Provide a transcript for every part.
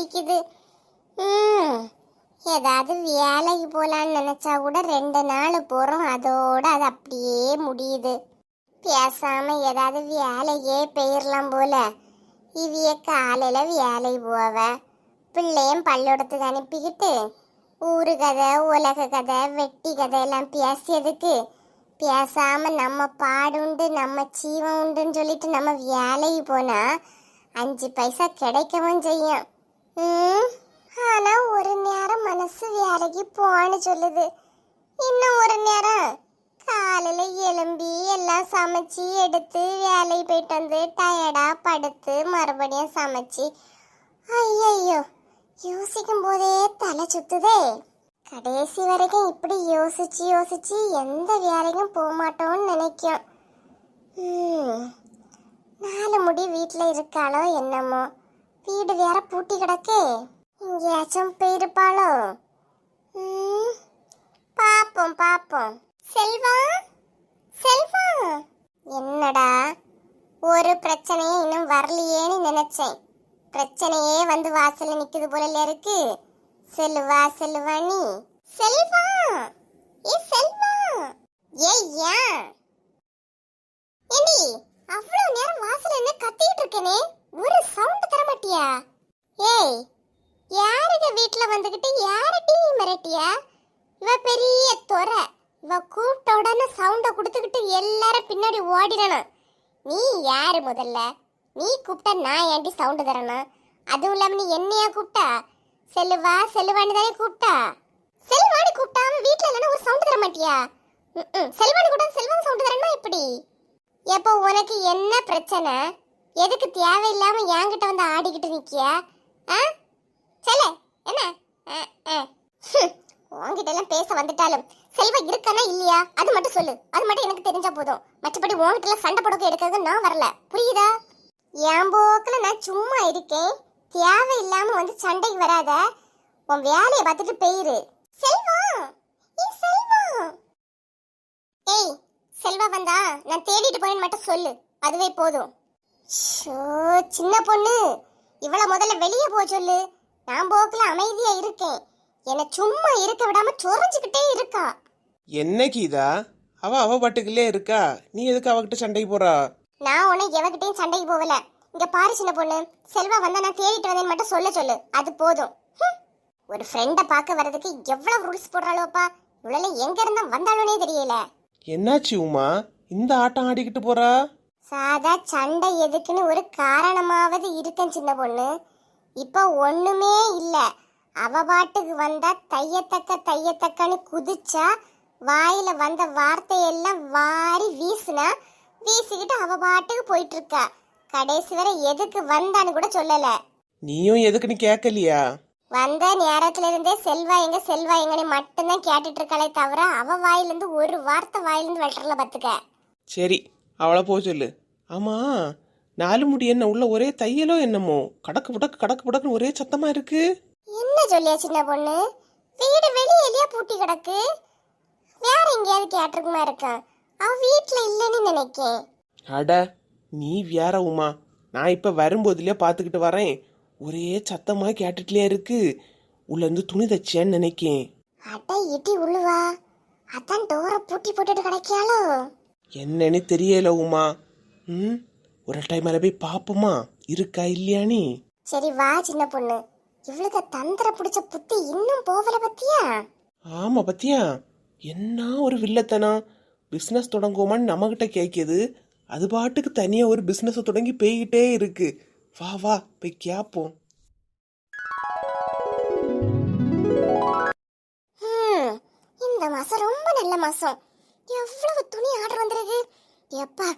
அடிக்குது. ஏதாவது வேலைக்கு போகலான்னு நினச்சா கூட ரெண்டு நாள் போகிறோம் அதோட அது அப்படியே முடியுது. பேசாமல் ஏதாவது வேலைக்கே போயிடலாம் போல. இவிய காலையில் வேலைக்கு போவேன் பிள்ளையும் பல்லோடத்துக்கு அனுப்பிக்கிட்டு ஊரு கதை உலக கதை வெட்டி கதையெல்லாம் பேசியதுக்கு பேசாமல் நம்ம பாடு உண்டு நம்ம சீவம் உண்டுன்னு சொல்லிட்டு நம்ம வேலைக்கு போனால் அஞ்சு பைசா கிடைக்கவும் செய்யும். ஆனா ஒரு நேரம் மனசு வேலைக்கு போன்னு சொல்லுது. இன்னும் ஒரு நேரம் காலையில எலும்பி எல்லாம் சமைச்சு எடுத்து வேலைக்கு போயிட்டு வந்து டயர்டா படுத்து மறுபடியும் சமைச்சு ஐயையோ யோசிக்கும் போதே தலை சுத்துதே. கடைசி வரைக்கும் இப்படி யோசிச்சு யோசிச்சு எந்த வேலைக்கும் போக மாட்டோம்னு நினைக்கும். நாலு முடி வீட்டில் இருக்காளோ என்னமோ. வீடு வேற பூட்டி கிடக்கு. எங்கேயாச்சும் போயிருப்பாளோ? ம், பாப்போம் பாப்போம். செல்வா? செல்வா? என்னடா? ஒரு பிரச்சனையே இன்னும் வரலையேன்னு நினைச்சேன். பிரச்சனையே வந்து வாசல்ல நிக்குது போல இருக்கு. செல்வா செல்வா நீ. செல்வா? ஏ செல்வா? ஏ ஏன்? ஏண்டி அவ்வளவு நேரம் வாசல்ல என்ன கத்திட்டு இருக்கேனே. ஒரு சவுண்ட் தர மாட்டியா? ஏய் யாருங்க வீட்ல வந்துகிட்டு யாரடி மிரட்டியா? இவ பெரிய தொரை. இவ கூப்பிட்ட உடனே சவுண்ட கொடுத்துக்கிட்டு எல்லாரும் பின்னாடி ஓடிடணும். நீ யாரு முதல்ல? நீ கூப்பிட்டா நான் ஏன்டி சவுண்டு தரணும்? அதுவும் இல்லாம நீ என்னையா கூப்பிட்டா? செல்லுவா செல்லுவான்னு தானே கூப்பிட்டா? செல்வாணி கூப்பிட்டா வீட்டில் இல்லைன்னா ஒரு சவுண்டு தர மாட்டியா? செல்வானு கூப்பிட்டா செல்வன் சவுண்டு தரணும் எப்படி? எப்போ உனக்கு என்ன பிரச்சனை? எதுக்கு தேவையில்லாம என்கிட்ட வந்து ஆடிக்கிட்டு நிக்கிய? ஆ? செல்ல என்ன? ஆ, ஆ. உன்கிட்ட எல்லாம் பேச வந்துட்டாலும் செல்வம் இருக்கானா இல்லையா? அது மட்டும் சொல்லு. அது மட்டும் எனக்கு தெரிஞ்சா போதும். மற்றபடி உங்ககிட்ட எல்லாம் சண்டை படுக்க எடுக்கிறது நான் வரல. புரியுதா? என் போக்கில் நான் சும்மா இருக்கேன். தேவையில்லாம வந்து சண்டைக்கு வராத. உன் வேலையை பார்த்துட்டு போயிரு. செல்வா! ஏய் செல்வா! ஏய் செல்வா வந்தா நான் தேடிட்டு போறேன்னு மட்டும் சொல்லு. அதுவே போதும். ஷோ சின்ன பொண்ணு. இவள முதல்ல வெளியே போ சொல்லு. நான் போக்குல அமைதியா இருக்கேன். என்னை சும்மா இருக்க விடாம சொரிஞ்சுக்கிட்டே இருக்கா. என்ன கீதா அவ அவ பாட்டுக்குள்ளே இருக்கா? நீ எதுக்கு அவகிட்ட சண்டைக்கு போறா? நான் உன்னை எவகிட்டயும் சண்டைக்கு போகல. இங்க பாரு சின்ன பொண்ணு. செல்வா வந்தா நான் தேடிட்டு வந்தேன்னு மட்டும் சொல்ல சொல்லு. அது போதும். ஹம். ஒரு ஃப்ரெண்ட பார்க்க வர்றதுக்கு எவ்வளவு ரூல்ஸ் போடுறாளோப்பா. இவ்வளவு எங்க இருந்தா வந்தாலும்னே தெரியல. என்னாச்சு உமா? இந்த ஆட்டம் ஆடிக்கிட்டு போறா? சாதா சண்டை எதுக்குன்னு ஒரு காரணமாவது இருக்கேன் சின்ன பொண்ணு. இப்போ ஒண்ணுமே இல்ல. அவ பாட்டுக்கு வந்தா தையத்தக்க தையத்தக்கன்னு குதிச்சா வாயில வந்த வார்த்தையெல்லாம் வாரி வீசுனா வீசிக்கிட்டு அவ பாட்டுக்கு போயிட்டு இருக்கா கடைசி வரை எதுக்கு வந்தான்னு கூட சொல்லல. நீயும் எதுக்குன்னு கேட்கலையா? வந்த நேரத்துல இருந்தே செல்வா எங்க செல்வா எங்கன்னு மட்டும்தான் கேட்டுட்டு இருக்காளே தவிர அவ வாயிலிருந்து ஒரு வார்த்தை வாயிலிருந்து வெட்டுறல பாத்துக்க. சரி அவளை போக சொல்லு. ஆமா நாலு முடி என்ன உள்ள ஒரே தையலோ என்னமோ? கடக்கு புடக்கு கடக்கு புடக்குன்னு ஒரே சத்தமா இருக்கு. என்ன சொல்லியா சின்ன பொண்ணு? வீடு வெளியிலயா பூட்டி கிடக்கு. வேற எங்கேயாவது கேட்டிருக்குமா இருக்கா? அவ வீட்ல இல்லைன்னு நினைக்கேன். அட நீ வேற உமா. நான் இப்ப வரும்போதுலயே பாத்துக்கிட்டு வரேன். ஒரே சத்தமா கேட்டுட்டுலயே இருக்கு. உள்ள இருந்து துணி தச்சியான்னு நினைக்கேன். அட இடி உழுவா. அதான் டோரை பூட்டி போட்டுட்டு கிடைக்காளோ என்னன்னு தெரியல உமா. ம்? ஒரு டைம் மேல போய் பாப்போமா? இருக்கா இல்லையா நீ? சரி வா சின்ன பொண்ணு. இவளுக்கு தந்திர பிடிச்ச புத்தி இன்னும் போகல பத்தியா? ஆமா பத்தியா? என்ன ஒரு வில்லத்தனம் பிசினஸ் தொடங்குவோமான்னு நம்மகிட்ட கேட்குது அது பாட்டுக்கு தனியா ஒரு பிசினஸ் தொடங்கி போய்கிட்டே இருக்கு. வா வா போய் கேப்போம். ஹம், இந்த மாசம் ரொம்ப நல்ல மாசம் எவ்வளவு துணி ஆர்டர் வந்திருக்கு எப்பா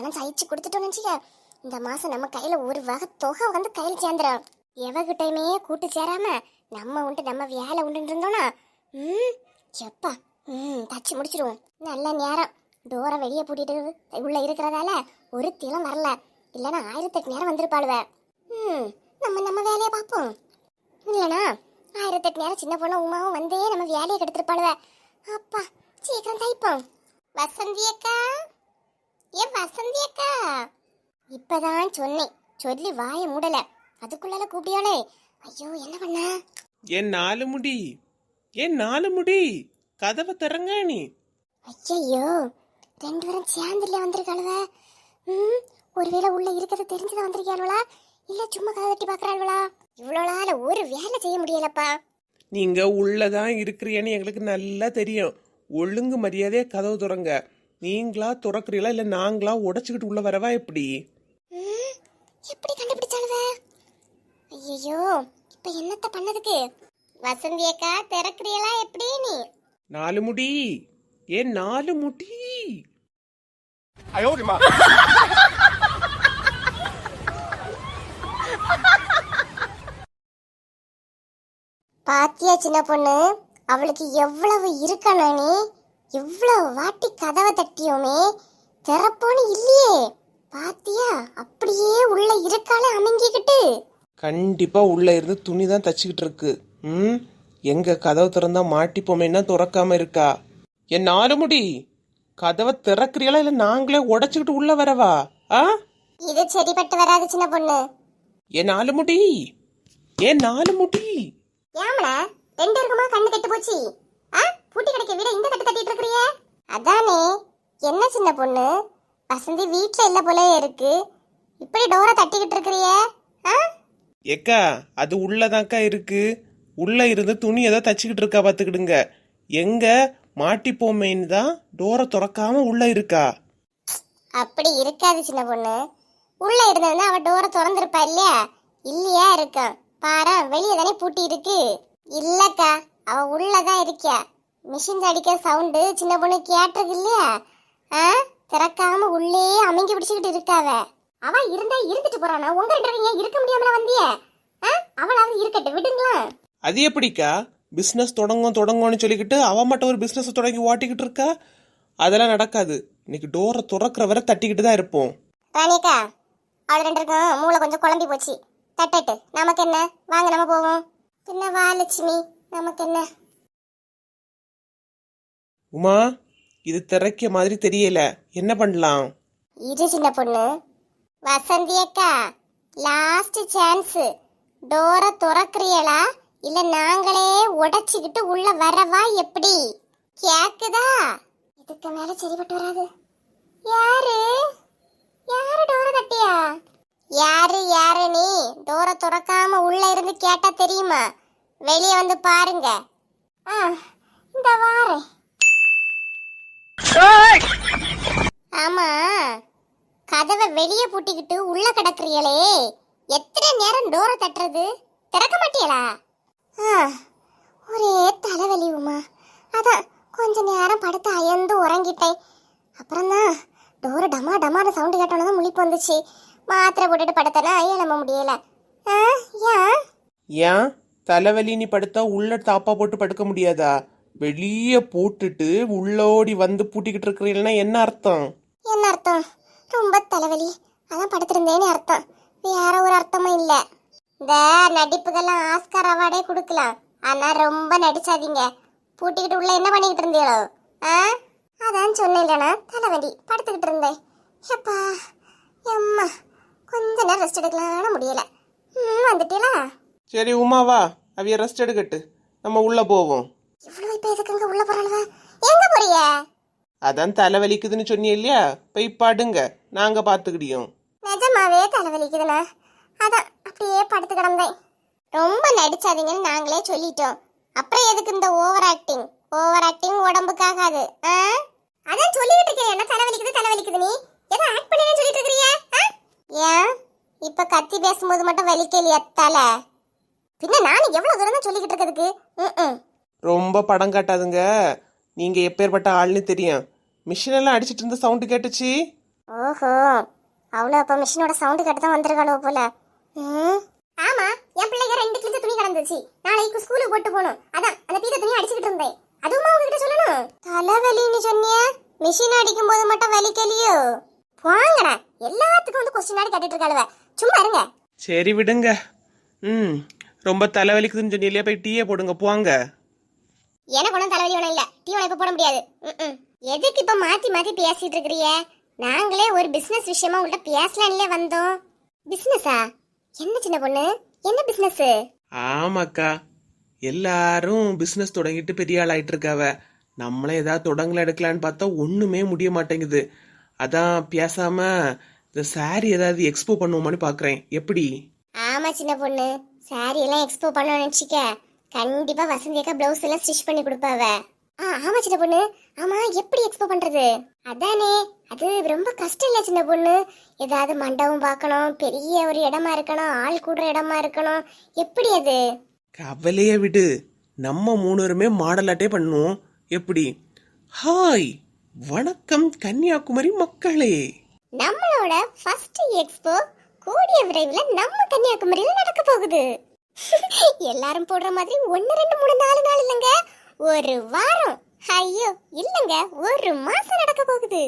பணம் ஜனம் சகிச்சு கொடுத்துட்டோம்னு வச்சுக்க இந்த மாசம் நம்ம கையில ஒரு வகை தொகை வந்து கையில் சேர்ந்துடும் எவகிட்டையுமே கூட்டு சேராம நம்ம உண்டு நம்ம வேலை உண்டுன்னு இருந்தோம்னா ம் எப்பா ம் தச்சு முடிச்சிருவோம். நல்ல நேரம். டோரை வெளியே பூட்டிட்டு உள்ள இருக்கிறதால ஒரு திலம் வரல. இல்லைன்னா ஆயிரத்தெட்டு நேரம் வந்திருப்பாளுவ. ம் நம்ம நம்ம வேலையை பார்ப்போம். இல்லைனா ஆயிரத்தெட்டு நேரம் சின்ன பொண்ணு உமாவும் வந்தே நம்ம வேலையை கெடுத்துருப்பாளுவ. அப்பா சீக்கிரம் தைப்போம். வசந்தி அக்கா. ஏ வசந்தி அக்கா இப்பதான் சொன்னேன். சொல்லி வாயை மூடல. அதுக்குள்ளால கூப்பிடியாளே ஐயோ என்ன பண்ண? என் நாலு முடி. ஏன் நாலு முடி. கதவை திறங்க நீ. ஐயையோ ரெண்டு பேரும் சேர்ந்துல வந்திருக்காளுவ. ம் ஒருவேளை உள்ள இருக்கிறது தெரிஞ்சுதான் வந்திருக்காளுவளா இல்ல சும்மா கதை தட்டி பாக்குறாளுவளா இவ்வளோ நாள் ஒரு வேலை செய்ய முடியலப்பா. நீங்க உள்ளதான் இருக்கிறீன்னு எங்களுக்கு நல்லா தெரியும். ஒழுங்கு மரியாதையா கதவு திறங்க. நீங்களா துறக்குறீங்களா? இல்ல நாங்களா உடைச்சுக்கிட்டு உள்ள வரவா எப்படி? எப்படி கண்டுபிடிச்சாளுவ? ஐயோ இப்ப என்னத்த பண்ணதுக்கு? வசந்தி அக்கா திறக்கிறீங்களா எப்படி நீ நாலு முடி. ஏன் நாலு முடி? ஐயோரிமா பாத்தியா சின்ன பொண்ணு? அவளுக்கு எவ்வளவு இருக்கணும் நீ? எவ்வளவு வாட்டி கதவை தட்டியோமே? திறப்போன்னு இல்லையே. பாத்தியா? அப்படியே உள்ள இருக்காளே அமுங்கிக்கிட்டு. கண்டிப்பா உள்ள இருந்து துணி தான் தச்சுக்கிட்டு இருக்கு. ம்? எங்க கதவு திறந்தா மாட்டிப்போமேன்னா திறக்காம இருக்கா? என் நாலு முடி கதவை திறக்கிறீங்களா இல்ல நாங்களே உடைச்சுக்கிட்டு உள்ள வரவா? ஆ? இது சரிப்பட்டு வராது சின்ன பொண்ணு. என் நாலு முடி ஏன் நாலு முடி ஏமல ரெண்டு இருக்குமா? கண்ணு கெட்டு போச்சு. பூட்டி கிடைக்க விட இந்த தட்டு தட்டிட்டு இருக்கிறியே? அதானே. என்ன சின்ன பொண்ணு? வசந்தி வீட்ல இல்ல போல இருக்கு. இப்படி டோரை தட்டிக்கிட்டு இருக்கிறியே? ஏக்கா அது உள்ளதாக்கா இருக்கு. உள்ள இருந்து துணி ஏதோ தச்சுக்கிட்டு இருக்கா பாத்துக்கிடுங்க. எங்க? மாட்டிப்போமேன்னு தான் டோரை திறக்காம உள்ள இருக்கா? அப்படி இருக்காது சின்ன பொண்ணு. உள்ள இருந்ததுன்னா அவ டோரை திறந்திருப்பா இல்லையா? இல்லையா இருக்கான். பாரு வெளியே தானே பூட்டி இருக்கு. இல்லக்கா அவ உள்ளதான் இருக்கியா? மிஷின் அடிக்கிற சவுண்டு சின்ன பொண்ணு கேட்டிருக்கு இல்லையா? ஆ? திறக்காம உள்ளே அமுங்கி பிடிச்சுக்கிட்டு இருக்காவ. அவ இருந்தா இருந்துட்டு போறானா? உங்க ரெண்டு ஏன் இருக்க முடியாமல வந்திய? அவளாவது இருக்கட்டும் விடுங்களா? அது எப்படிக்கா? பிஸ்னஸ் தொடங்கும் தொடங்கும்னு சொல்லிக்கிட்டு அவ மட்டும் ஒரு பிஸ்னஸ் தொடங்கி ஓட்டிக்கிட்டு இருக்கா? அதெல்லாம் நடக்காது. இன்னைக்கு டோரை திறக்கிற வரை தட்டிக்கிட்டு தான் இருப்போம். ராணிக்கா அவள் ரெண்டு இருக்கும் மூளை கொஞ்சம் குழம்பி போச்சு. தட்டட்டு நமக்கு என்ன? வாங்க நம்ம போவோம். பின்ன வா லட்சுமி? நமக்கு என்ன? உமா இது திறக்க மாதிரி தெரியல. என்ன பண்ணலாம்? இரு சின்ன பொண்ணு. வசந்தி அக்கா லாஸ்ட் சான்ஸ் டோரை திறக்கிறீங்களா இல்ல நாங்களே உடைச்சிக்கிட்டு உள்ள வரவா எப்படி? கேக்குதா? இதுக்கு மேல சரிப்பட்டு வராது. யாரு? யாரு டோரை தட்டியா? யாரு யாரு நீ? டோரை துறக்காம உள்ள இருந்து கேட்டா தெரியுமா? வெளியே வந்து பாருங்க. ஆ இந்த வாரேன். ஆமா. கதவை வெளியே பூட்டிக்கிட்டு உள்ள கிடக்குறீங்களே. எத்தனை நேரம் டோரை தட்டுறது? திறக்க மாட்டீங்களா? ஆ, ஒரே தலைவலி உமா. அதான் கொஞ்ச நேரம் படுத்து அயர்ந்து உறங்கிட்டேன். அப்புறம் தான் டோரு டமா டமான்னு சவுண்டு கேட்டோன்னு முழிப்பு வந்துச்சு. மாத்திரை போட்டுட்டு படுத்தனா எழும்ப முடியல. ஆ, ஏன்? ஏன்? தலைவலி நீ படுத்தா உள்ள தாப்பா போட்டு படுக்க முடியாதா? வெளியே போட்டுட்டு உள்ளோடி வந்து பூட்டிக்கிட்டு இருக்கிறீங்கன்னா என்ன அர்த்தம்? என்ன அர்த்தம்? ரொம்ப தலைவலி. அதான் படுத்திருந்தேன்னு அர்த்தம். வேற ஒரு அர்த்தமும் இல்ல. இந்த நடிப்புக்கெல்லாம் ஆஸ்கார் அவார்டே கொடுக்கலாம். ஆனா ரொம்ப நடிச்சாதீங்க. பூட்டிக்கிட்டு உள்ள என்ன பண்ணிக்கிட்டு இருந்தீங்களோ? ஆ? அதான் சொன்னேன்லண்ணா தலைவலி. படுத்துக்கிட்டு இருந்தேன். எப்பா எம்மா. கொஞ்ச நேரம் ரெஸ்ட் எடுக்கலாம்னு முடியல. ம் வந்துட்டீங்களா? சரி உமா வா. அவிய ரெஸ்ட் எடுக்கட்டு. நம்ம உள்ள போவோம். இவ்வளவு இப்ப எதுக்குங்க உள்ள போறாளுவ. எங்க போறீங்க அதான் தலைவலிக்குதுன்னு சொன்னீங்க இல்லையா? போய் படுங்க. நாங்க பாத்துக்கிடியோம் நிஜமாவே தலைவலிக்குதுண்ணா அதான் அப்படியே படுத்து கிடந்தேன். ரொம்ப நடிச்சாதீங்கன்னு நாங்களே சொல்லிட்டோம். அப்புறம் எதுக்கு இந்த ஓவர் ஆக்டிங் ஓவர் ஆக்டிங் உடம்புக்காகாது. ஆ? அதான் சொல்லிட்டு இருக்கேன். என்ன தலைவலிக்குது தலைவலிக்குது நீ? ஏதோ ஆக்ட் பண்ணி சொல்லிட்டு இருக்கிறிய. ஏன்? இப்ப கத்தி பேசும்போது மட்டும் வலிக்கலையா தலை பின்ன நானும் எவ்வளவு தூரம் தான் சொல்லிக்கிட்டு இருக்கிறதுக்கு? ம் ரொம்ப படம் காட்டாதுங்க. நீங்க எப்பேற்பட்ட ஆள்னு தெரியும். மிஷின் எல்லாம் அடிச்சிட்டு இருந்த சவுண்டு கேட்டுச்சு. ஓஹோ அவ்வளோ அப்போ மிஷினோட சவுண்டு கேட்டு தான் வந்திருக்காளோ போல. ம். ஆமா என் பிள்ளைங்க ரெண்டு கிழிஞ்ச துணி கிடந்துச்சு. நாளைக்கு ஸ்கூலுக்கு போட்டு போகணும். அதான் அந்த பீத துணி அடிச்சுக்கிட்டு இருந்தேன். அதுவுமா உங்ககிட்ட சொல்லணும். தலைவலின்னு சொன்னிய மிஷின் அடிக்கும் போது மட்டும் வலிக்கலையோ? போங்கடா. எல்லாத்துக்கும் வந்து கொஸ்டின் ஆடி கேட்டுட்டு இருக்காளுவ. சும்மா இருங்க. சரி விடுங்க. ம் ரொம்ப தலைவலிக்குதுன்னு சொன்னீங்களே போய் டீயே போடுங்க. போங்க. எனக்கு ஒன்றும் தலைவலி ஒன்றும் இல்லை. டீ இப்ப போட முடியாது. ம்ம். எதுக்கு இப்ப மாத்தி மாத்தி பேசிட்டு இருக்கிறிய? நாங்களே ஒரு பிசினஸ் விஷயமா உங்கள்ட்ட பேசலாம்ல வந்தோம். பிசினஸா என்ன சின்ன பொண்ணு? என்ன பிசினஸ் ஆமாக்கா. எல்லாரும் பிசினஸ் தொடங்கிட்டு பெரிய ஆள் ஆயிட்டு இருக்காவ. நம்மளே ஏதாவது தொடங்கல எடுக்கலான்னு பார்த்தா ஒண்ணுமே முடிய மாட்டேங்குது. அதான் பேசாம இந்த saree ஏதாவது எக்ஸ்போ பண்ணுவோமான்னு பாக்குறேன். எப்படி? ஆமா சின்ன பொண்ணு. சாரி எல்லாம் எக்ஸ்போ பண்ணணும்னு நினைச்சிக்க. கண்டிப்பா வசந்தி அக்கா பிளவுஸ் எல்லாம் ஸ்டிச் பண்ணி கொடுப்பாவ ஆ ஆமா சின்ன பொண்ணு. ஆமா எப்படி எக்ஸ்போ பண்றது? அதானே அது ரொம்ப கஷ்டம் இல்ல சின்ன பொண்ணு. ஏதாவது மண்டபம் பார்க்கணும் பெரிய ஒரு இடமா இருக்கணும் ஆள் கூடுற இடமா இருக்கணும். எப்படி அது? கவலையே விடு. நம்ம மூணுருமே மாடலாட்டே பண்ணுவோம். எப்படி? ஹாய் வணக்கம் கன்னியாகுமரி மக்களே. நம்மளோட ஃபர்ஸ்ட் எக்ஸ்போ கூடிய விரைவில் நம்ம கன்னியாகுமரியில நடக்க போகுது. எல்லாரும் போடுற மாதிரி ஒன்னு ரெண்டு மூணு நாலு நாள் இல்லைங்க. ஒரு வாரம். ஐயோ இல்லைங்க. ஒரு மாசம் நடக்க போகுது.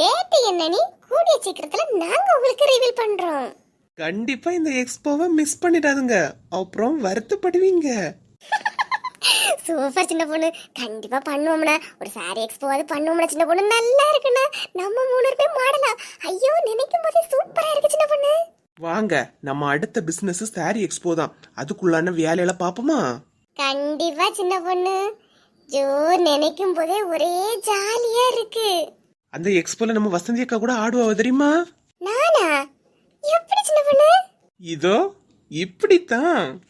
டேட் என்னன்னு கூடிய சீக்கிரத்துல நாங்க உங்களுக்கு ரிவீல் பண்றோம். கண்டிப்பா இந்த எக்ஸ்போவை மிஸ் பண்ணிடாதுங்க. அப்புறம் வருத்தப்படுவீங்க. சூப்பர் சின்ன பொண்ணு. கண்டிப்பா பண்ணுவோம்னா. ஒரு சாரி எக்ஸ்போ அது பண்ணுவோம்னா சின்ன பொண்ணு. நல்லா இருக்குண்ணா. நம்ம மூணு பேர் மாடலாம் ஐயோ நினைக்கும் போதே சூப்பரா இருக்கு சின்ன பொண்ணு. வாங்க நம்ம அடுத்த பிசினஸ் சாரி எக்ஸ்போ தான். அதுக்குள்ளான வேலையெல்லாம் பாப்போமா கண்டிப்பா சின்ன பொண்ணு. ஜோ நினைக்கும் போதே ஒரே ஜாலியா இருக்கு. அந்த எக்ஸ்போல நம்ம வசந்தி அக்கா கூட ஆடுவா தெரியுமா? நானா? எப்படி சின்ன பொண்ணு? இதோ இப்படித்தான்.